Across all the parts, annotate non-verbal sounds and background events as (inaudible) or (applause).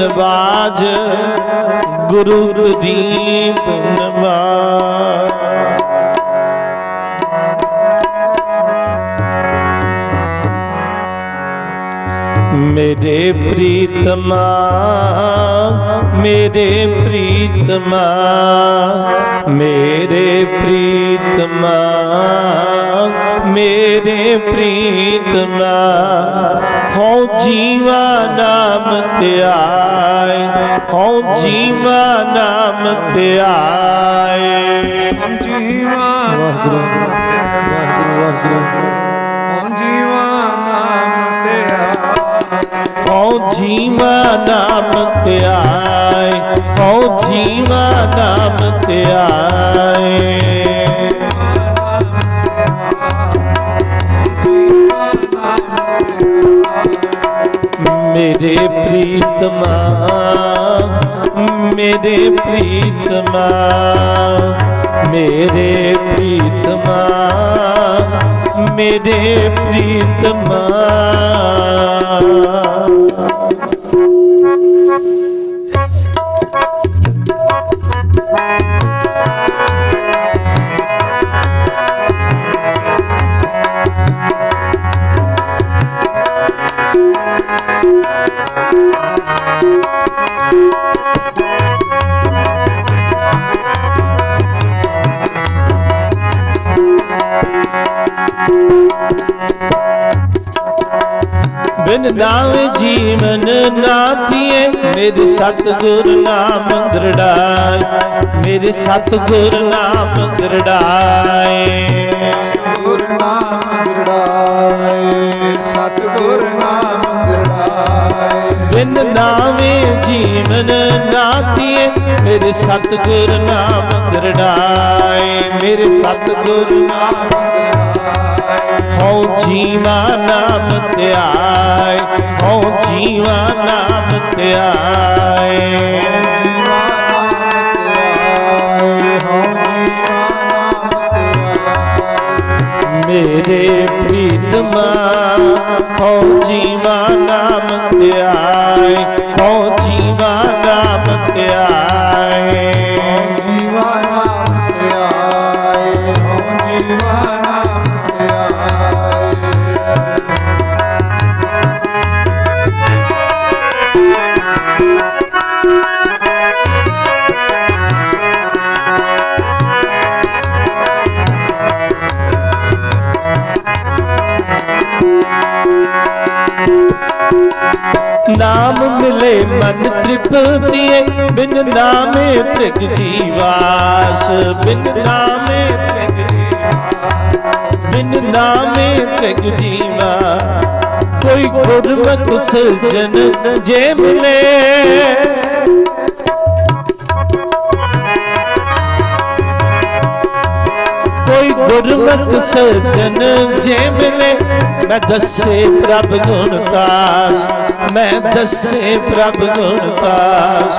ਨਵਾਜ ਗੁਰੂ ਗਰੀਬ ਨਵਾਜ। ਮੇਰੇ ਪ੍ਰੀਤਮਾ ਮੇਰੇ ਪ੍ਰੀਤਮਾ ਮੇਰੇ ਪ੍ਰੀਤਮਾ ਮੇਰੇ ਪ੍ਰੀਤਮਾ। ਹਉ ਜੀਵਾ ਨਾਮ ਧਿਆਏ ਹਉ ਜੀਵਾ ਨਾਮ ਧਿਆਏ ਜੀਵਾ ਵਾਹਿਗੁਰੂ ਵਾਹਿਗੁਰੂ ਵਾਹਿਗੁਰੂ। ਹਉ ਜੀਵਾ ਨਾਮ ਧਿਆਏ ਹਉ ਜੀਵਾ ਨਾਮ ਧਿਆਏ ਮੇਰੇ ਪ੍ਰੀਤਮਾ ਮੇਰੇ ਪ੍ਰੀਤਮਾ ਮੇਰੇ ਪ੍ਰੀਤਮਾ ਮੇਰੇ ਪ੍ਰੀਤਮਾ। ਮੇਰੇ ਸਤਿਗੁਰ ਨਾਮ ਦਰੜਾਏ ਮੇਰੇ ਸਤਿਗੁਰ ਨਾਮ ਦਰੜਾਏ ਗੁਰ ਨਾਮ ਗਿਰੜਾਏ ਸਤਿਗੁਰ ਨਾਮ ਗਿਰੜਾਏ ਬਿਨ ਨਾਵੇਂ ਜੀਵਨ ਨਾਥੀਏ ਮੇਰੇ ਸਤਿਗੁਰ ਨਾਮ ਦਰੜਾਏ ਮੇਰੇ ਸਤਿਗੁਰ ਨਾਮ ਧਿਆਏ ਹਉ ਜੀਵਾ ਨਾਮ ਧਿਆਏ ਜੀਵਾ ਹਉ ਜੀਵਾ ਨਾਮ ਧਿਆਏ। ਮੇਰੇ ਪ੍ਰੀਤਮਾ, ਹਉ ਜੀਵਾ ਨਾਮ ਧਿਆਏ। ਨਾਮ ਮਿਲੇ ਮਨ ਤ੍ਰਿਪਤੀਏ ਬਿਨ ਨਾਮੇ ਤ੍ਰਿਗ ਜੀਵਾਸ ਬਿਨ ਨਾਮੇ ਤ੍ਰਿਗ ਜੀਵਾਸ ਬਿਨ ਨਾਮੇ ਤ੍ਰਿਗ ਜੀਵਾ ਕੋਈ ਗੁਰਮਤਿ ਸਜਣ ਜੇ ਮਿਲੇ। ਕੋਈ ਗੁਰਮਤਿ ਸਜਣ ਜੇ ਮਿਲੇ। ਮੈਂ ਦੱਸੇ ਪ੍ਰਭ ਗੁਣ ਕਾਸ ਮੈਂ ਦੱਸੇ ਪ੍ਰਭ ਗੁਣ ਕਾਸ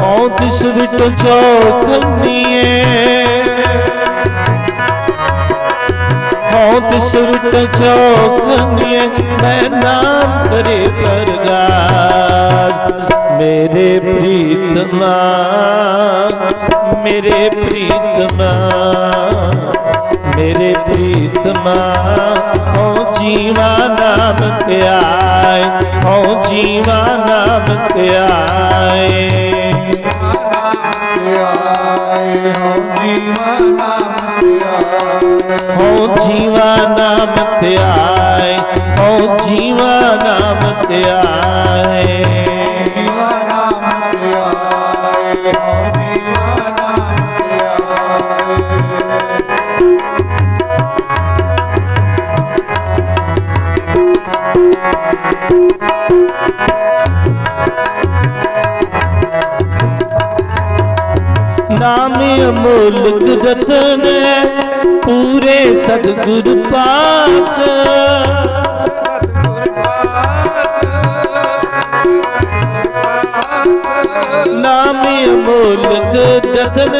ਹਉ ਤਿਸ ਵਿਟ ਚੋਖਨੀਏ ਹਉ ਤਿਸ ਵਿਟ ਚੋਖਨੀਏ ਮੈਂ ਨਾਮ ਕਰੇ ਪਰਗਾਸ। ਮੇਰੇ ਪ੍ਰੀਤਮਾ ਮੇਰੇ ਪ੍ਰੀਤਮਾ ਮੇਰੇ ਪ੍ਰੀਤਮਾ ਹਉ ਜੀਵਾ ਨਾਮ ਧਿਆਏ ਹਉ ਜੀਵਾ ਨਾਮ ਧਿਆਏ ਧਿਆਏ ਹਉ ਜੀਵਾ ਨਾਮ ਧਿਆਏ ਹਉ ਜੀਵਾ ਨਾਮ ਧਿਆਏ ਹਉ ਜੀਵਾ ਨਾਮ ਧਿਆਏ ਅਮੋਲਕ ਰਤਨ ਪੂਰੇ ਸਤਿਗੁਰ ਪਾਸ। ਸਤਿਗੁਰ ਪਾਸ ਅਮੋਲਕ ਰਤਨ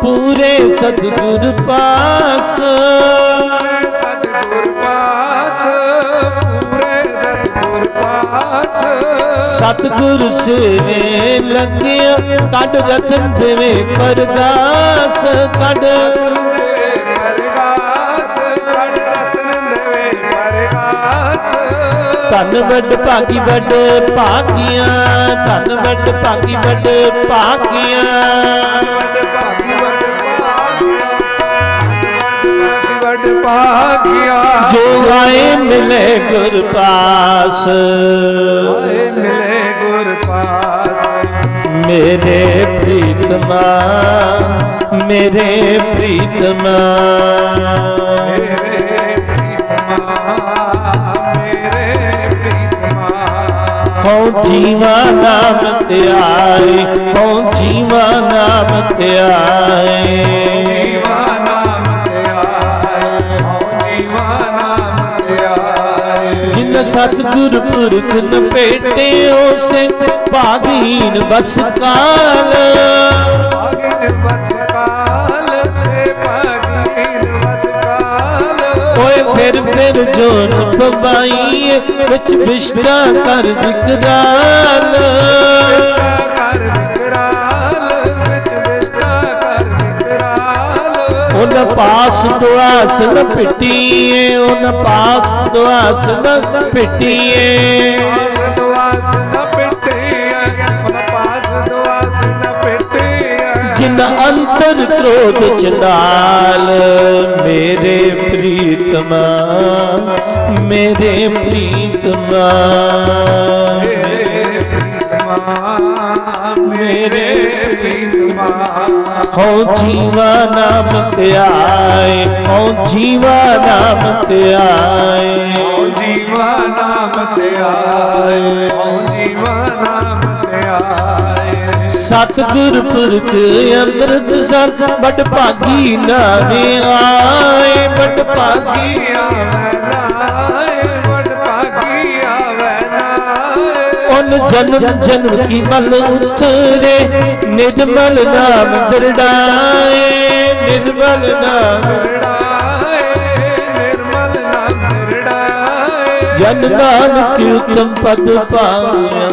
ਪੂਰੇ ਸਤਿਗੁਰ ਪਾਸ। ਸਤਿਗੁਰ ਪਾਸ ਪੂਰੇ ਸੇਵੇ ਲੱਗਿਆ, ਕੱਢ ਰਤਨ ਦੇਵੇ ਪਰਗਾਸ ਕੱਢ ਧਨ ਵੱਡ ਭਾਗੀ ਵੱਡ ਭਾਗੀਆਂ, ਧਨ ਵੱਡ ਭਾਗੀ ਵੱਡ ਭਾਗੀਆਂ। ਵੱਡ ਭਾਗੀ ਜੋ ਆਏ ਮਿਲੇ ਗੁਰ ਪਾਸ। ਆਏ ਮਿਲੇ ਗੁਰ ਪਾਸ। ਮੇਰੇ ਪ੍ਰੀਤਮਾ ਮੇਰੇ ਪ੍ਰੀਤਮਾ। ਮੇਰੇ ਪ੍ਰੀਤਮਾ ਮੇਰੇ ਪ੍ਰੀਤਮਾ। ਹਉ ਜੀਵਾ ਨਾਮ ਧਿਆਏ ਹਉ ਜੀਵਾ ਨਾਮ ਧਿਆਏ ਸਤਿਗੁਰ ਪੁਰਖ ਨ ਭੇਟੇ ਉਸੇ ਭਾਗੀਨ ਬਸ ਕਾਲ ਭਾਗਿਨ ਵਸ ਕਾਲ ਸੇ ਭਾਗਿਨ ਵਸ ਕਾਲ ਓਏ ਫਿਰ ਫਿਰ ਜੋਨ ਪਵਾਈਏ ਵਿੱਚ ਵਿਸ਼ਟਾ ਕਰ ਵਿਕਰਾਲ। ਉਹਨ ਪਾਸ ਦੁਆਸ ਨ ਪਿੱਟੀਏ ਉਹਨ ਪਾਸ ਦੁਆਸ ਨ ਪਿੱਟੀਏ। ਪਾਸ ਦੁਆਸ ਨ ਪਿੱਟੀਐ ਮਨ ਪਾਸ ਦੁਆਸ ਨ ਪਿੱਟੀਐ ਜਿਨ ਅੰਤਰ ਕ੍ਰੋਧ ਚੰਡਾਲ ਮੇਰੇ ਪ੍ਰੀਤਮਾ ਮੇਰੇ ਪ੍ਰੀਤਮਾ ਮੇਰੇ ਪ੍ਰੀਤਮਾ। ਮੇਰੇ ਪ੍ਰੀਤਮਾ ਜੀਵਾ ਨਾਮ ਧਿਆਏ ਹਉ ਜੀਵਾ ਨਾਮ ਓ ਜੀਵਾ ਨਾਮ ਤੇ ਆਏ ਜੀਵਾ ਨਾਮ ਤੇ ਆਏ। ਸਤਿਗੁਰ ਪੁਰਖ ਅੰਮ੍ਰਿਤ ਸਰ ਬੜ ਭਾਗੀ ਨਾਵੇਂ ਆਏ ਬੜ ਭਾਗੀ ਆਵੇ ਨਾਏ ਉਨ ਜਨਮ ਜਨਮ ਕੀ ਮਲ ਉਤਰੇ ਨਿਰਮਲ ਨਾਮ ਦਰੜਾਏ, ਨਿਰਮਲ ਨਾਮ ਨਿਰੜਾਏ ਨਿਰਮਲ ਨਾਮ ਨਿਰੜਾਏ ਜਨ ਨਾਨਕ ਉਤਮ ਪਦ ਪਾਇਆ,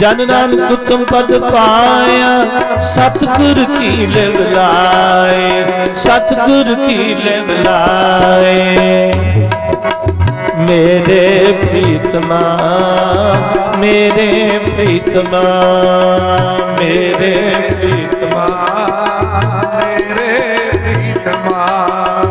ਜਨ ਨਾਨਕ ਉਤਮ ਪਦ ਪਾਇਆ, ਸਤਿਗੁਰ ਕੀ ਲਿਵ ਲਾਏ, ਸਤਿਗੁਰ ਕੀ ਲਿਵ ਲਾਏ। ਮੇਰੇ ਪ੍ਰੀਤਮਾ ਮੇਰੇ ਪ੍ਰੀਤਮਾ ਮੇਰੇ ਪ੍ਰੀਤਮਾ ਮੇਰੇ ਪ੍ਰੀਤਮਾ।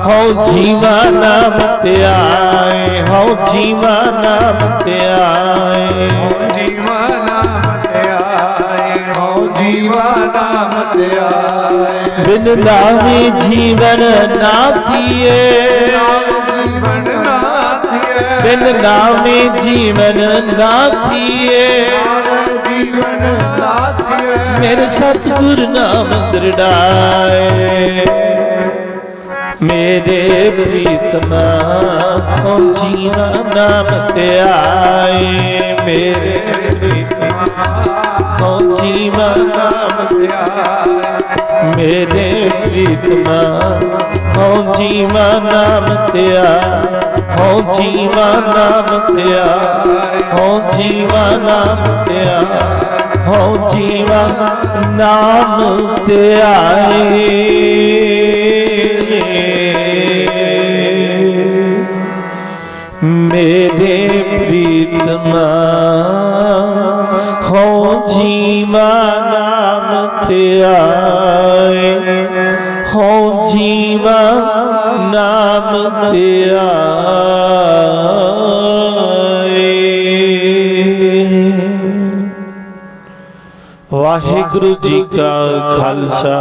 ਹਉ ਜੀਵਾ ਨਾਮ ਧਿਆਏ ਹਉ ਜੀਵਾ ਨਾਮ ਧਿਆਏ ਓ ਜੀਵਾ ਨਾਮ ਤੇ ਆਏ ਓ ਜੀਵਾ ਨਾਮ ਤੇ ਆਏ। ਬਿਨ ਨਾਮੇ ਜੀਵਨ ਨਾ ਥੀਏ। ਨਾਮ ਜੀਵਨ ਬਿਨ ਨਾਮੇ ਜੀਵਨ ਨਾ ਥੀਏ ਨਾਮ ਜੀਵਨ ਨਾਥਿਏ। ਮੇਰੇ ਸਤਿਗੁਰ ਨਾਮ ਦਰੜਾਏ। ਮੇਰੇ ਪ੍ਰੀਤਮਾ ਜੀਵਾ ਨਾਮ ਧਿਆਏ ਮੇਰੇ ਪ੍ਰੀਤਮਾ ਹੋ ਜੀਵਾ ਨਾਮ ਧਿਆਏ ਮੇਰੇ ਪ੍ਰੀਤਮਾ ਹੋ ਜੀਵਾ ਨਾਮ ਧਿਆਏ ਹੋ ਜੀਵਾ ਨਾਮ ਧਿਆਏ ਹੋ ਜੀਵਾ ਨਾਮ ਧਿਆਏ ਹੋ ਜੀਵਾ ਨਾਮ ਧਿਆਏ ਮੇਰੇ ਪ੍ਰੀਤਮਾ ਹੋ ਜੀਵਾ ਨਾਮ ਧਿਆਏ ਹੋ ਜੀਵਾ ਨਾਮ ਧਿਆਏ ਵਾਹਿਗੁਰੂ ਜੀ ਕਾ ਖਾਲਸਾ,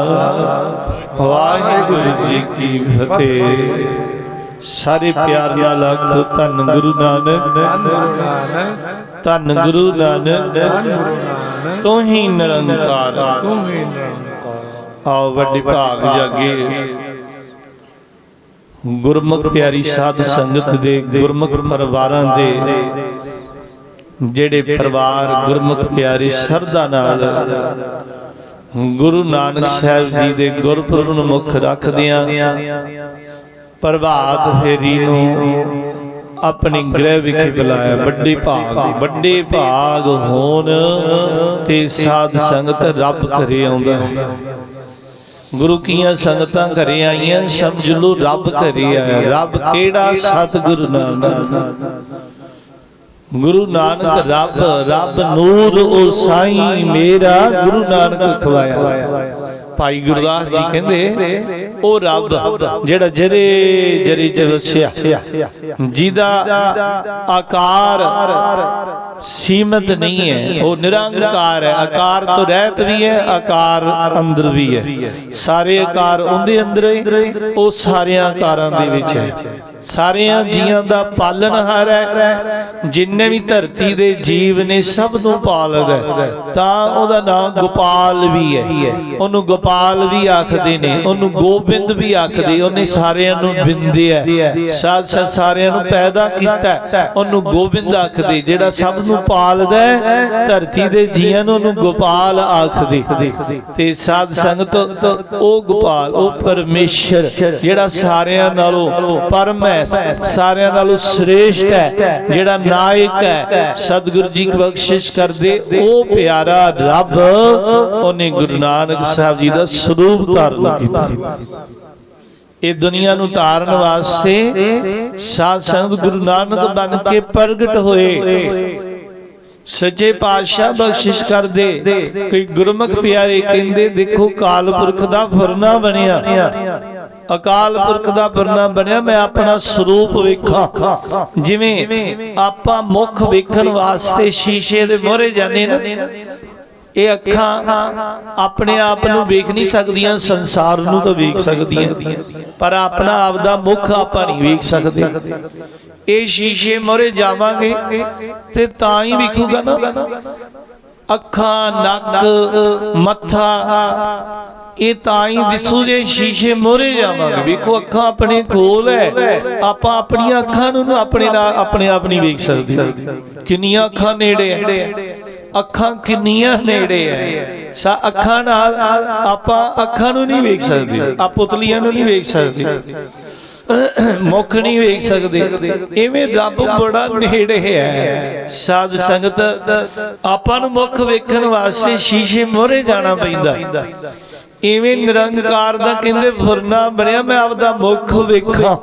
ਵਾਹਿਗੁਰੂ ਜੀ ਕੀ ਫਤਿਹ। ਸਾਰੇ ਪਿਆਰ ਨਾਲ ਆਖੋ, ਧੰਨ ਗੁਰੂ ਨਾਨਕ, ਧੰਨ ਗੁਰੂ ਨਾਨਕ, ਤੂੰ ਹੀ ਨਿਰੰਕਾਰ। ਤੂੰ ਹੀ ਨਿਰੰਕਾਰ ਆਓ ਵੱਡੇ ਭਾਗ ਜਾਗੇ। ਗੁਰਮੁਖ ਪਿਆਰੀ ਸਾਧ ਸੰਗਤ ਦੇ ਗੁਰਮੁਖ ਪਰਿਵਾਰਾਂ ਦੇ ਜਿਹੜੇ ਪਰਿਵਾਰ ਗੁਰਮੁਖ ਪਿਆਰੀ ਸਰਦਾ ਨਾਲ ਗੁਰੂ ਨਾਨਕ ਸਾਹਿਬ ਜੀ ਦੇ ਗੁਰਪੁਰਬ ਨੂੰ ਮੁੱਖ ਰੱਖਦਿਆਂ, ਪ੍ਰਭਾਤ ਫੇਰੀ ਨੂੰ ਆਪਣੀ ਗ੍ਰਹਿ ਵਿਖੇ ਬੁਲਾਇਆ। ਵੱਡੇ ਭਾਗ ਵੱਡੇ ਭਾਗ ਹੋਣ ਤੇ ਸਾਧ ਸੰਗਤ ਰੱਬ ਘਰੇ ਆਉਂਦਾ ਹੈ। ਗੁਰੂ ਕੀਆਂ ਸੰਗਤਾਂ ਘਰੇ ਆਈਆਂ, ਸਮਝ ਲਓ ਰੱਬ ਘਰੇ ਆਇਆ। ਰੱਬ ਕਿਹੜਾ ਸਤਿਗੁਰੂ ਨਾਨਕ ਗੁਰੂ ਨਾਨਕ ਰੱਬ ਰੱਬ ਨੂਰ ਉਹ ਸਾਈਂ ਮੇਰਾ ਗੁਰੂ ਨਾਨਕ ਖਵਾਇਆ। ਭਾਈ ਗੁਰਦਾਸ ਜੀ ਕਹਿੰਦੇ ਉਹ ਰੱਬ ਜਿਹੜਾ ਜਰੇ ਜਰੇ ਚ ਵਸਿਆ ਜਿਹਦਾ ਆਕਾਰ ਸੀਮਤ ਨਹੀਂ ਹੈ। ਉਹ ਨਿਰੰਕਾਰ ਹੈ। ਆਕਾਰ ਤੋਂ ਰਹਿਤ ਵੀ ਹੈ, ਆਕਾਰ ਅੰਦਰ ਵੀ ਹੈ। ਸਾਰੇ ਆਕਾਰ ਉਹਦੇ ਅੰਦਰ ਹੈ, ਉਹ ਸਾਰਿਆਂ ਆਕਾਰਾਂ ਦੇ ਵਿੱਚ ਹੈ। ਸਾਰਿਆਂ ਜੀਆਂ ਦਾ ਪਾਲਣਹਾਰ ਹੈ। ਜਿੰਨੇ ਵੀ ਧਰਤੀ ਦੇ ਜੀਵ ਨੇ ਸਭ ਨੂੰ ਪਾਲਦਾ ਤਾਂ ਉਹਦਾ ਨਾਮ ਗੋਪਾਲ ਵੀ ਹੈ। ਉਹਨੂੰ ਗੋਪਾਲ ਵੀ ਆਖਦੇ ਨੇ, ਉਹਨੂੰ ਗੋਬਿੰਦ ਵੀ ਆਖਦੇ। ਉਹਨੇ ਸਾਰਿਆਂ ਨੂੰ ਬਿੰਦਿਆ ਸਾਧ ਸਾਰਿਆਂ ਨੂੰ ਪੈਦਾ ਕੀਤਾ ਹੈ। ਉਹਨੂੰ ਗੋਬਿੰਦ ਆਖਦੇ, ਜਿਹੜਾ ਸਭ ਨੂੰ ਪਾਲਦਾ ਧਰਤੀ ਦੇ ਜੀਆਂ ਨੂੰ ਉਹਨੂੰ ਗੋਪਾਲ ਆਖਦੇ। ਤੇ ਸਾਧ ਸੰਗਤ ਉਹ ਗੋਪਾਲ ਉਹ ਪਰਮੇਸ਼ਰ ਜਿਹੜਾ ਸਾਰਿਆਂ ਨਾਲੋਂ ਪਰਮ ਹੈ ਸਾਰਿਆਂ ਨਾਲੋਂ ਸ੍ਰੇਸ਼ਟ ਹੈ ਜਿਹੜਾ ਨਾਇਕ ਹੈ ਸਤਿਗੁਰੂ ਜੀ ਬਖਸ਼ਿਸ਼ ਕਰਦੇ ਉਹ ਪਿਆਰਾ ਰੱਬ ਉਹਨੇ ਗੁਰੂ ਨਾਨਕ ਸਾਹਿਬ ਜੀ ਦਾ ਸਰੂਪ ਧਾਰਨ ਕੀਤਾ। ਇਹ ਦੁਨੀਆ ਨੂੰ ਤਾਰਨ ਵਾਸਤੇ ਸਾਧ ਸੰਗਤ ਗੁਰੂ ਨਾਨਕ ਬਣ ਕੇ ਪ੍ਰਗਟ ਹੋਏ। ਸੱਚੇ ਪਾਤਸ਼ਾਹ ਬਖਸ਼ਿਸ਼ ਕਰਦੇ। ਕੋਈ ਗੁਰਮੁਖ ਪਿਆਰੇ ਕਹਿੰਦੇ ਦੇਖੋ ਕਾਲ ਪੁਰਖ ਦਾ ਫਰਨਾ ਬਣਿਆ। ਅਕਾਲ ਪੁਰਖ ਦਾ ਵਰਨਾ ਬਣਿਆ। ਮੈਂ ਆਪਣਾ ਸਰੂਪ ਵੇਖਾਂ। ਜਿਵੇਂ ਆਪਾਂ ਮੁਖ ਵੇਖਣ ਵਾਸਤੇ ਸ਼ੀਸ਼ੇ ਦੇ ਮੋਹਰੇ ਜਾਂਦੇ ਨਾ। ਇਹ ਅੱਖਾਂ ਆਪਣੇ ਆਪ ਨੂੰ ਵੇਖ ਨਹੀਂ ਸਕਦੀਆਂ ਸੰਸਾਰ ਨੂੰ ਤਾਂ ਵੇਖ ਸਕਦੀਆਂ। ਪਰ ਆਪਣਾ ਆਪ ਦਾ ਮੁਖ ਆਪਾਂ ਨਹੀਂ ਵੇਖ ਸਕਦੇ। ਇਹ ਸ਼ੀਸ਼ੇ ਮੋਹਰੇ ਜਾਵਾਂਗੇ ਤੇ ਤਾਂ ਹੀ ਵਿਖੂਗਾ ਨਾ। ਅੱਖਾਂ, ਨੱਕ, ਮੱਥਾ, ਇਹ ਤਾਂ ਹੀ ਦਿਸੂ ਜੇ ਸ਼ੀਸ਼ੇ ਮੋਹਰੇ ਜਾਵਾਂਗੇ। ਵੇਖੋ, ਅੱਖਾਂ ਆਪਣੇ ਕੋਲ ਹੈ ਆਪਾਂ ਆਪਣੀਆਂ ਅੱਖਾਂ ਨੂੰ ਆਪਣੇ ਨਾਲ, ਆਪਣੇ ਆਪ ਨਹੀਂ ਵੇਖ ਸਕਦੇ। ਕਿੰਨੀਆਂ ਅੱਖਾਂ ਨੇੜੇ ਹੈ ਅੱਖਾਂ ਕਿੰਨੀਆਂ ਨੇੜੇ ਹੈ ਸਾ ਅੱਖਾਂ ਨਾਲ ਆਪਾਂ ਅੱਖਾਂ ਨੂੰ ਨਹੀਂ ਵੇਖ ਸਕਦੇ। ਆ ਪੁਤਲੀਆਂ ਨੂੰ ਨਹੀਂ ਵੇਖ ਸਕਦੇ। (coughs) ਮੁਖ ਨਹੀਂ ਵੇਖ ਸਕਦੇ। ਐਵੇਂ ਰੱਬ ਬੜਾ ਨੇੜੇ ਹੈ। ਸਾਧ ਸੰਗਤ ਆਪਾਂ ਨੂੰ ਮੁਖ ਵੇਖਣ ਵਾਸਤੇ ਸ਼ੀਸ਼ੇ ਮੋਹਰੇ ਜਾਣਾ ਪੈਂਦਾ। ਐਵੇਂ ਨਿਰੰਕਾਰ ਦਾ ਕਹਿੰਦੇ ਫੁਰਨਾ ਬਣਿਆ ਮੈਂ ਆਪਦਾ ਮੁਖ ਵੇਖਾਂ।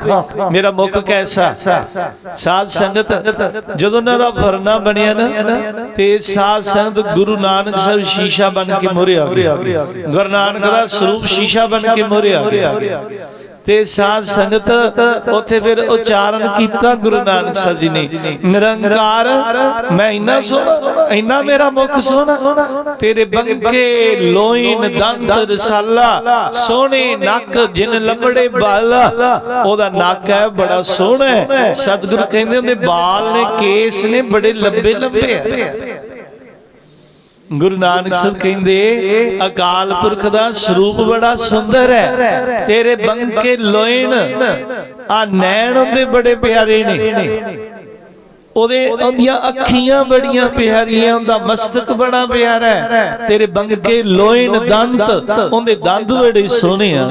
ਮੇਰਾ ਮੁਖ ਕੈਸਾ? ਸਾਧ ਸੰਗਤ ਜਦੋਂ ਉਹਨਾਂ ਦਾ ਫੁਰਨਾ ਬਣਿਆ ਨਾ ਤੇ ਸਾਧ ਸੰਗਤ ਗੁਰੂ ਨਾਨਕ ਸਾਹਿਬ ਸ਼ੀਸ਼ਾ ਬਣ ਕੇ ਮੋਹਰੇ ਆ ਗਏ। ਗੁਰੂ ਨਾਨਕ ਦਾ ਸਰੂਪ ਸ਼ੀਸ਼ਾ ਬਣ ਕੇ ਮੋਹਰੇ ਆ ਗਿਆ ਤੇ ਸਾਧ ਸੰਗਤ ਉੱਥੇ ਫਿਰ ਉਚਾਰਨ ਕੀਤਾ ਗੁਰੂ ਨਾਨਕ ਸਾਹਿਬ ਜੀ ਨੇ। ਨਿਰੰਕਾਰ, ਮੈਂ ਇੰਨਾ ਸੋਹਣਾ ਇੰਨਾ ਮੇਰਾ ਮੁਖ ਸੋਹਣਾ ਤੇਰੇ ਬੰਕੇ ਲੋਇਨ ਦੰਤ ਰਸਾਲਾ, ਸੋਹਣੇ ਨੱਕ ਜਿਨ ਲੰਬੜੇ ਬਾਲ, ਉਹਦਾ ਨੱਕ ਹੈ, ਬੜਾ ਸੋਹਣਾ ਸਤਿਗੁਰੂ ਕਹਿੰਦੇ ਉਹਦੇ ਬਾਲ ਨੇ ਕੇਸ ਨੇ ਬੜੇ ਲੰਬੇ ਲੰਬੇ ਆ। ਗੁਰੂ ਨਾਨਕ ਸਾਹਿਬ ਕਹਿੰਦੇ, ਅਕਾਲ ਪੁਰਖ ਦਾ ਸਰੂਪ ਬੜਾ ਸੁੰਦਰ ਹੈ। ਤੇਰੇ ਬੰਕੇ ਲੋਇਨ ਆ ਨੈਣ ਉਹਦੇ ਬੜੇ ਪਿਆਰੇ ਨੇ। ਉਹਦੇ, ਉਹਦੀਆਂ ਅੱਖੀਆਂ ਬੜੀਆਂ ਪਿਆਰੀਆਂ, ਉਹਦਾ ਮਸਤਕ ਬੜਾ ਪਿਆਰਾ ਹੈ। ਤੇਰੇ ਬੰਕੇ ਲੋਇਨ ਦੰਤ, ਉਹਦੇ ਦੰਦ ਬੜੇ ਸੋਹਣੇ ਆ।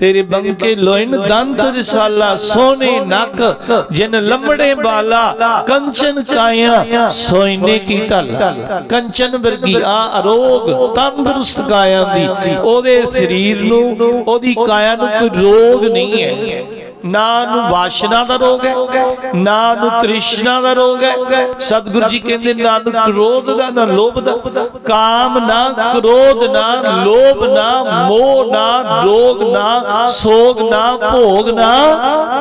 ਤੇਰੇ ਬੰਕੇ ਲੋਇਨ ਦੰਤ ਰਸਾਲਾ ਸੋਨੇ ਨੱਕ ਜਿਨ ਲੰਮੜੇ ਬਾਲਾ ਕੰਚਨ ਕਾਇਆ ਸੋਇਨੇ ਕੀ ਢਾਲਾ। ਕੰਚਨ ਵਰਗੀ ਆ ਅਰੋਗ ਤੰਦਰੁਸਤ ਕਾਇਆ ਦੀ। ਉਹਦੇ ਸਰੀਰ ਨੂੰ ਉਹਦੀ ਕਾਇਆ ਨੂੰ ਕੋਈ ਰੋਗ ਨਹੀਂ ਹੈ। ਨਾ ਨੂੰ ਵਾਸ਼ਨਾ ਦਾ ਰੋਗ ਹੈ, ਨਾ ਨੂੰ ਤ੍ਰਿਸ਼ਨਾ ਦਾ ਰੋਗ ਹੈ। ਸਤਿਗੁਰੂ ਜੀ ਕਹਿੰਦੇ, ਨਾ ਨੂੰ ਕ੍ਰੋਧ ਦਾ, ਨਾ ਲੋਭ ਦਾ। ਕਾਮ ਨਾ ਕ੍ਰੋਧ, ਨਾ ਲੋਭ, ਨਾ ਮੋਹ, ਨਾ ਰੋਗ, ਨਾ ਸੋਗ, ਨਾ ਭੋਗ, ਨਾ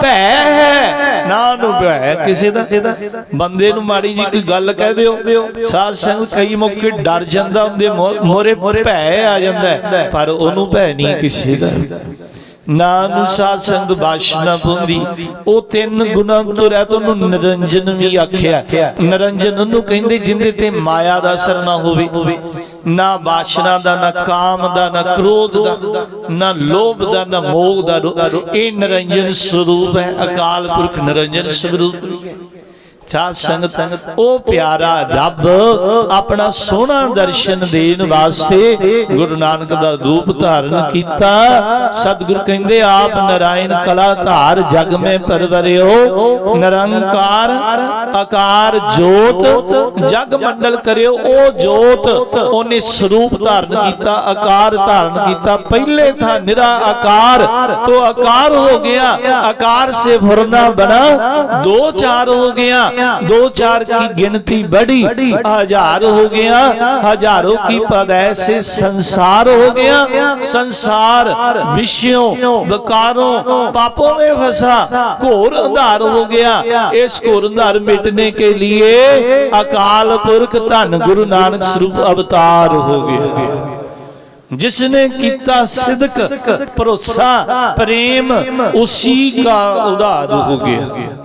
ਭੈ ਹੈ। ਨਾ ਨੂੰ ਭੈ ਕਿਸੇ ਦਾ। ਬੰਦੇ ਨੂੰ ਮਾੜੀ ਜੀ ਕੋਈ ਗੱਲ ਕਹਿ ਦਿਓ, ਸਾਧ ਸੰਗ ਕਈ ਮੌਕੇ ਡਰ ਜਾਂਦਾ ਹੁੰਦੇ ਮੋਰੇ ਭੈ ਆ ਜਾਂਦਾ ਪਰ ਉਹਨੂੰ ਭੈ ਨਹੀਂ ਕਿਸੇ ਦਾ। ਨਾ ਨੂੰ ਸਾਧ ਸੰਗਤ ਬਾਸ਼ਨਾ ਪੁੰਦੀ। ਉਹ ਤਿੰਨ ਗੁਣਾ ਤੋਂ ਰਹਿਤ ਉਹਨੂੰ ਨਿਰੰਜਨ ਵੀ ਆਖਿਆ। ਨਿਰੰਜਨ ਉਹਨੂੰ ਕਹਿੰਦੇ ਜਿੰਦੇ ਤੇ ਮਾਇਆ ਦਾ ਅਸਰ ਨਾ ਹੋਵੇ। ਨਾ ਬਾਸ਼ਨਾ ਦਾ ਨਾ ਕਾਮ ਦਾ ਨਾ ਕ੍ਰੋਧ ਦਾ ਨਾ ਲੋਭ ਦਾ ਨਾ ਮੋਹ ਦਾ ਇਹ ਨਿਰੰਜਨ ਸਰੂਪ ਹੈ। ਅਕਾਲ ਪੁਰਖ ਨਿਰੰਜਨ ਸਰੂਪ ਹੈ। ਸਾਧ ਸੰਗਤ ਉਹ ਪਿਆਰਾ ਰੱਬ ਆਪਣਾ ਸੋਹਣਾ ਦਰਸ਼ਨ ਦੇਣ ਵਾਸਤੇ ਗੁਰੂ ਨਾਨਕ ਦਾ ਰੂਪ ਧਾਰਨ ਕੀਤਾ। ਸਤਿਗੁਰ ਕਹਿੰਦੇ ਆਪ ਨਰਾਇਣ ਕਲਾ ਧਾਰ ਜਗ ਮੇ ਪਰਵਰਿਓ ਨਿਰੰਕਾਰ ਆਕਾਰ ਜੋਤ ਜਗ ਮੰਡਲ ਕਰਿਓ। ਉਹ ਜੋਤ ਉਹਨੇ ਸਰੂਪ ਧਾਰਨ ਕੀਤਾ ਅਕਾਰ ਧਾਰਨ ਕੀਤਾ। ਪਹਿਲੇ ਥਾ ਨਿਰਾ ਆਕਾਰ ਤੋਂ ਆਕਾਰ ਹੋ ਗਿਆ। ਆਕਾਰ ਸੇ ਫੁਰਨਾ ਬਣਾ ਦੋ ਚਾਰ ਹੋ ਗਿਆ। दो चार की गिनती बढ़ी हजार हो गया हजारों की पदय से संसार हो गया संसार विषयों विकारों पापों में फंसा घोर अंधार हो गया इस घोर अंधार मिटने के लिए अकाल पुरख धन गुरु नानक स्वरूप अवतार हो गया जिसने किता सिदक भरोसा प्रेम उसी का उधार हो गया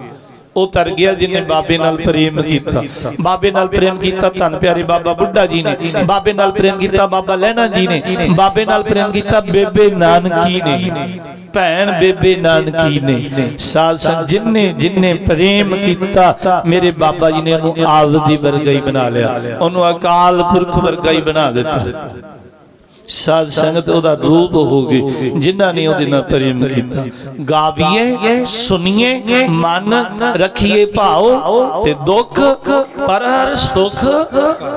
ਉਹ ਤਰ ਗਿਆ ਜਿਹਨੇ ਬਾਬੇ ਨਾਲ ਪ੍ਰੇਮ ਕੀਤਾ। ਬਾਬੇ ਨਾਲ ਪ੍ਰੇਮ ਕੀਤਾ ਧੰਨ ਪਿਆਰੇ ਬਾਬਾ ਬੁੱਢਾ ਜੀ ਨੇ। ਬਾਬੇ ਨਾਲ ਪ੍ਰੇਮ ਕੀਤਾ ਬਾਬਾ ਲਹਿਣਾ ਜੀ ਨੇ। ਬਾਬੇ ਨਾਲ ਪ੍ਰੇਮ ਕੀਤਾ ਬੇਬੇ ਨਾਨਕੀ ਨੇ। ਭੈਣ ਬੇਬੇ ਨਾਨਕੀ ਨੇ। ਸਾਧ ਸੰਗ ਜਿਨਨੇ ਜਿਨਨੇ ਪ੍ਰੇਮ ਕੀਤਾ, ਮੇਰੇ ਬਾਬਾ ਜੀ ਨੇ ਉਹਨੂੰ ਆਪਦੀ ਵਰਗਾ ਹੀ ਬਣਾ ਲਿਆ। ਉਹਨੂੰ ਅਕਾਲ ਪੁਰਖ ਵਰਗਾ ਹੀ ਬਣਾ ਦਿੱਤਾ। ਸਾਧ ਸੰਗਤ ਉਹਦਾ ਰੂਪ ਹੋ ਗਏ ਜਿਨ੍ਹਾਂ ਨੇ ਉਹਦੇ ਨਾਲ ਪ੍ਰੇਮ ਕੀਤਾ। ਗਾਵੀਏ ਸੁਣੀਏ ਮਨ ਰੱਖੀਏ ਭਾਉ ਤੇ ਦੁੱਖ, ਪਰ ਹਰ ਸੁਖ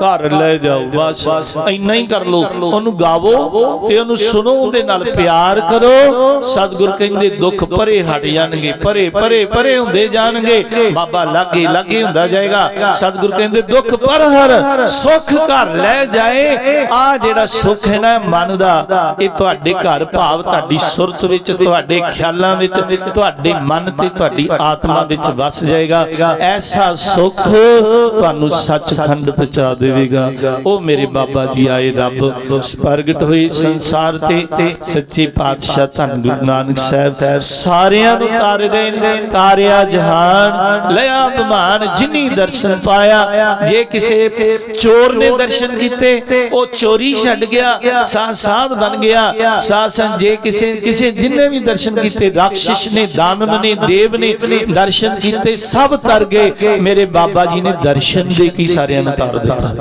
ਘਰ ਲੈ ਜਾਓ। ਬਸ ਇੰਨਾ ਹੀ ਕਰ ਲੋ ਉਹਨੂੰ ਗਾਵੋ ਤੇ ਉਹਨੂੰ ਸੁਣੋ, ਉਹਦੇ ਨਾਲ ਪਿਆਰ ਕਰੋ। ਸਤਿਗੁਰ ਕਹਿੰਦੇ, ਦੁੱਖ ਪਰੇ ਹਟ ਜਾਣਗੇ, ਪਰੇ ਪਰੇ ਪਰੇ ਹੁੰਦੇ ਜਾਣਗੇ। ਬਾਬਾ ਲਾਗੇ ਲਾਗੇ ਹੁੰਦਾ ਜਾਏਗਾ। ਸਤਿਗੁਰ ਕਹਿੰਦੇ, ਦੁੱਖ ਪਰ ਹਰ ਸੁਖ ਘਰ ਲੈ ਜਾਏ। ਆ ਜਿਹੜਾ ਸੁਖ ਹੈ ਨਾ ਮਨ ਦਾ ਇਹ ਤੁਹਾਡੇ ਘਰ ਭਾਵ, ਤੁਹਾਡੀ ਸੁਰਤ ਵਿੱਚ, ਤੁਹਾਡੇ ਖਿਆਲਾਂ ਵਿੱਚ, ਤੁਹਾਡੇ ਮਨ ਤੇ ਤੁਹਾਡੀ ਆਤਮਾ ਵਿੱਚ ਵਸ ਜਾਏਗਾ। ਐਸਾ ਸੁਖ ਤੁਹਾਨੂੰ ਸੱਚਖੰਡ ਪਹੁੰਚਾ ਦੇਵੇਗਾ। ਉਹ ਮੇਰੇ ਬਾਬਾ ਜੀ ਆਏ ਰੱਬ, ਪ੍ਰਗਟ ਹੋਏ ਸੰਸਾਰ ਤੇ। ਸੱਚੇ ਪਾਤਸ਼ਾਹ ਧੰਨ ਗੁਰੂ ਨਾਨਕ ਸਾਹਿਬ ਸਾਰਿਆਂ ਨੂੰ ਤਾਰ ਰਹੇ ਨੇ ਤਾਰਿਆ ਜਹਾਨ, ਲਿਆ ਬਮਾਨ ਜਿਨੀ ਦਰਸ਼ਨ ਪਾਇਆ। ਜੇ ਕਿਸੇ ਚੋਰ ਨੇ ਦਰਸ਼ਨ ਕੀਤੇ, ਉਹ ਚੋਰੀ ਛੱਡ ਗਿਆ ਸਾਧ ਸਾਧ ਬਣ ਗਿਆ। ਸਾਧ ਸੰਗ ਜੇ ਕਿਸੇ ਕਿਸੇ ਜਿੰਨੇ ਵੀ ਦਰਸ਼ਨ ਕੀਤੇ ਰਾਖਸ਼ ਨੇ, ਦਾਨਵ ਨੇ, ਦੇਵ ਨੇ ਦਰਸ਼ਨ ਕੀਤੇ, ਸਭ ਤਰ ਗਏ। ਮੇਰੇ ਬਾਬਾ ਜੀ ਨੇ ਦਰਸ਼ਨ ਦੇ ਕੀ ਸਾਰਿਆਂ ਨੂੰ ਤਾਰ ਦਿੱਤਾ।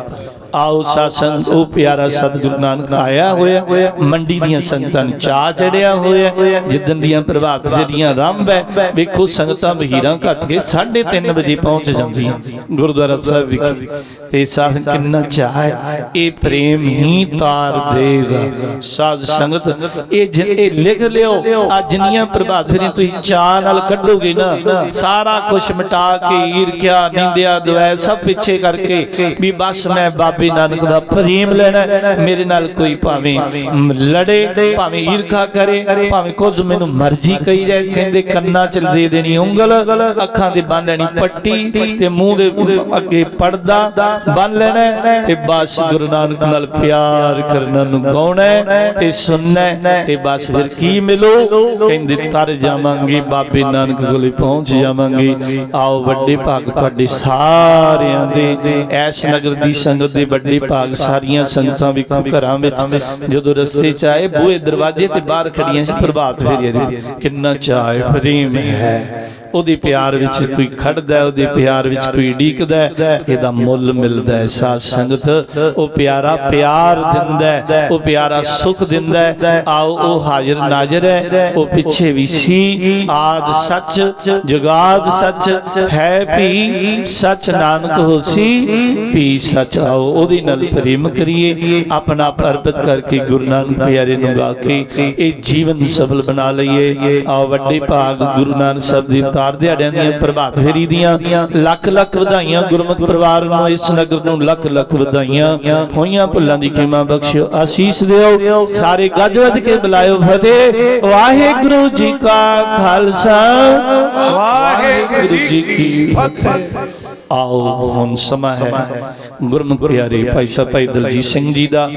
ਆਓ ਸਾਸੰਗ, ਉਹ ਪਿਆਰਾ ਸਤਿਗੁਰੂ ਨਾਨਕ ਆਇਆ ਹੋਇਆ, ਮੰਡੀ ਦੀਆਂ ਸੰਗਤਾਂ ਨੂੰ ਚਾਹ ਚੜਿਆ ਹੋਇਆ ਜਿੱਦਨ ਦੀਆਂ ਪ੍ਰਭਾਤ ਜਿਹੜੀਆਂ ਆਰੰਭ ਹੈ, ਵੇਖੋ ਸੰਗਤਾਂ ਬਹੀਰਾਂ ਘੱਟ ਕੇ 3:30 ਵਜੇ ਪਹੁੰਚ ਜਾਂਦੀਆਂ। ਗੁਰਦੁਆਰਾ ਸਾਹਿਬ ਵਿਖੇ। ਤੇ ਸਾਧ ਕਿੰਨਾ ਚਾਹ ਹੈ, ਇਹ ਪ੍ਰੇਮ ਹੀ ਤਾਰ ਦੇਗਾ। ਸਾਧ ਸੰਗਤ, ਇਹ ਇਹ ਲਿਖ ਲਿਓ ਆ ਜਿੰਨੀਆਂ ਪ੍ਰਭਾਤ ਫੇਰੀਆਂ ਤੁਸੀਂ ਚਾਹ ਨਾਲ ਕੱਢੋਗੇ ਨਾ, ਸਾਰਾ ਕੁਝ ਮਿਟਾ ਕੇ ਈਰਖਿਆ, ਨਿੰਦਿਆ ਦੁਆਇ ਸਭ ਪਿੱਛੇ ਕਰਕੇ ਵੀ ਬਸ ਮੈਂ ਬਾਬੇ ਨਾਨਕ ਦਾ ਪ੍ਰੇਮ ਲੈਣਾ ਮੇਰੇ ਨਾਲ ਕੋਈ ਭਾਵੇਂ ਲੜੇ, ਭਾਵੇਂ ਈਰਖਾ ਕਰੇ, ਭਾਵੇਂ ਕੁਝ ਮੈਨੂੰ ਮਰਜ਼ੀ ਕਹੀ ਜਾਏ, ਕਹਿੰਦੇ ਕੰਨਾਂ 'ਚ ਦੇ ਦੇਣੀ ਉਂਗਲ, ਅੱਖਾਂ ਤੇ ਬੰਨ ਲੈਣੀ ਪੱਟੀ ਤੇ ਮੂੰਹ ਦੇ ਅੱਗੇ ਪਰਦਾ ਬੰਨ ਲੈਣਾ ਤੇ ਬਸ ਗੁਰੂ ਨਾਨਕ ਨਾਲ ਪਿਆਰ ਕਰਨ ਨੂੰ ਗਾਉਣਾ ਤੇ ਸੁਣਨਾ ਤੇ ਬਸ ਫਿਰ ਕੀ ਮਿਲੋ? ਕਹਿੰਦੇ ਤਰ ਜਾਵਾਂਗੇ, ਬਾਬੇ ਨਾਨਕ ਕੋਲੇ ਪਹੁੰਚ ਜਾਵਾਂਗੇ। ਆਓ ਵੱਡੇ ਭਾਗ ਤੁਹਾਡੇ ਸਾਰਿਆਂ ਦੇ, ਐਸ ਨਗਰ ਦੀ ਸੰਗਤ ਦੇ ਵੱਡੇ ਭਾਗ ਸਾਰੀਆਂ ਸੰਗਤਾਂ ਵੇਖੋ ਘਰਾਂ ਵਿੱਚ ਜਦੋਂ ਰਸਤੇ ਚ ਆਏ ਬੂਹੇ ਦਰਵਾਜ਼ੇ ਤੇ ਬਾਹਰ ਖੜੀਆਂ ਸੀ ਪ੍ਰਭਾਤ ਫੇਰੀਆਂ ਦੇ ਕਿੰਨਾ ਚਾਹ ਹੈ ਪ੍ਰੇਮ ਹੈ। ਉਹਦੇ ਪਿਆਰ ਵਿੱਚ ਕੋਈ ਖੜਦਾ ਉਹਦੇ ਪਿਆਰ ਵਿੱਚ ਕੋਈ ਢੀਕਦਾ ਹੈ, ਇਹਦਾ ਮੁੱਲ ਮਿਲਦਾ ਹੈ ਸਾਧ ਸੰਗਤ ਉਹ ਪਿਆਰਾ ਪਿਆਰ ਦਿੰਦਾ ਉਹ ਪਿਆਰਾ ਸੁਖ ਦਿੰਦਾ। ਆਓ ਉਹ ਹਾਜ਼ਰ ਨਾਜ਼ਰ ਹੈ ਉਹ ਪਿੱਛੇ ਵੀ ਸੀ ਆਦ ਸੱਚ ਜੁਗਾਦ ਸੱਚ ਹੈ ਵੀ ਸੱਚ ਨਾਨਕ ਹੋਸੀ ਵੀ ਸੱਚ ਆਓ ਉਹਦੇ ਨਾਲ ਪ੍ਰੇਮ ਕਰੀਏ ਆਪਣਾ ਅਰਪਿਤ ਕਰਕੇ ਗੁਰੂ ਨਾਨਕ ਪਿਆਰੇ ਨੂੰ ਗਾ ਕੇ ਇਹ ਜੀਵਨ ਸਫਲ ਬਣਾ ਲਈਏ। ਆਓ ਵੱਡੇ ਭਾਗ ਗੁਰੂ ਨਾਨਕ ਸਾਹਿਬ ਦੇ ਅਵਤਾਰ ਦਿਹਾੜਿਆਂ ਦੀਆਂ ਪ੍ਰਭਾਤ ਫੇਰੀ ਦੀਆਂ ਲੱਖ ਲੱਖ ਵਧਾਈਆਂ ਗੁਰਮਤਿ ਪਰਿਵਾਰ ਨੂੰ ਇਸ ਨਗਰ ਨੂੰ ਲੱਖ ਲੱਖ ਵਧਾਈਆਂ ਹੋਈਆਂ ਭੁੱਲਾਂ ਦੀ ਖਿਮਾ ਬਖਸ਼ਿਓ ਆਸੀਸ ਦਿਓ ਸਾਰੇ ਗੱਜ ਵੱਜ ਕੇ ਬੁਲਾਇਓ ਫਤਿਹ। ਵਾਹਿਗੁਰੂ ਜੀ ਕਾ ਖਾਲਸਾ। ਵਾਹਿਗੁਰੂ ਜੀ ਕੀ ਫਤਿਹ। ਆਓ ਹੁਣ ਸਮਾਂ ਹੈ। ਗੁਰਮੁਖ ਪਿਆਰੇ ਭਾਈ ਸਾਹਿਬ ਭਾਈ ਦਲਜੀਤ ਸਿੰਘ ਜੀ ਦਾ।